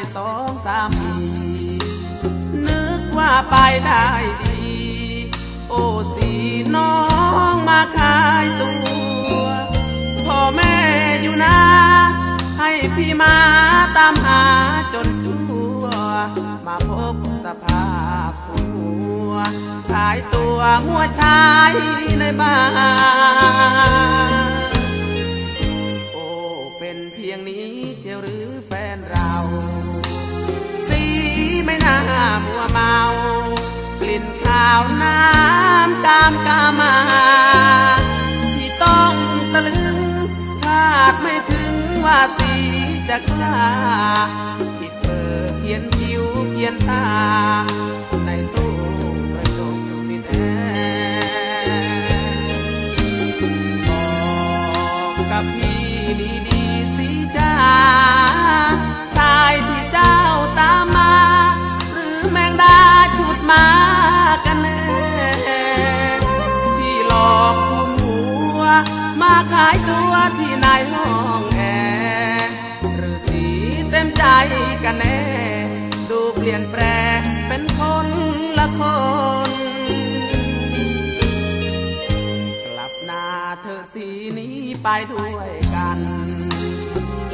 ไปสองสามีนึกว่าไปได้ดี โอ้สีน้องมาขายตัว พ่อแม่อยู่นะ ให้พี่มาตามหาจนทั่ว มาพบสภาพผัว ขายตัวหัวชายในบ้านโอ้เป็นเพียงนี้เชียวหรือแฟนเรา มัวเมากลิ่นข้าวน้ำตามกามา ที่ต้องตะลึงคาดไม่ถึงว่าสีจะกล้าผิดเบอเขียนคิ้วเขียนตา ในตู้กระจกติดแอร์บอกกับพี่ดี แมงดาชุดมากันแน่ที่หลอกคุณหัว มาขายตัวที่นายห้องแอร์หรือสีเต็มใจกันแน่ ดูเปลี่ยนแปลงเป็นคนละคน กลับหน้าเธอสีนี้ไปด้วยกัน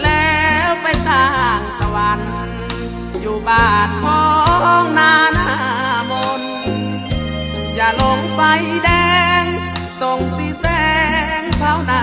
แล้วไปสร้างสวรรค์อยู่บ้าน อย่าหลงไฟแดงส่งสีแสงเผาหน้า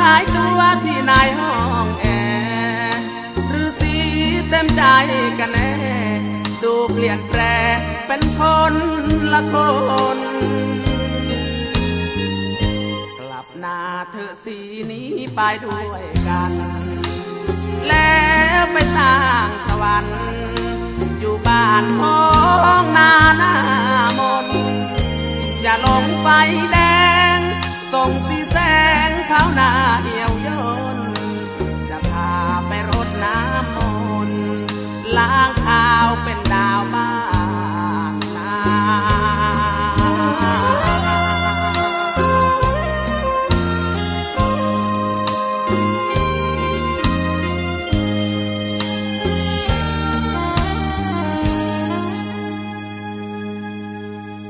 ขายตัวที่นายห้องแอร์หรือสีเต็มใจกันแน่ดูเปลี่ยนแปลงเป็นคนละคน กลับหน้าเธอสีนี้ไปด้วยกัน แล้วไปสร้างสวรรค์อยู่บ้านของนาหน้ามนอย่าลงไฟ ล้าง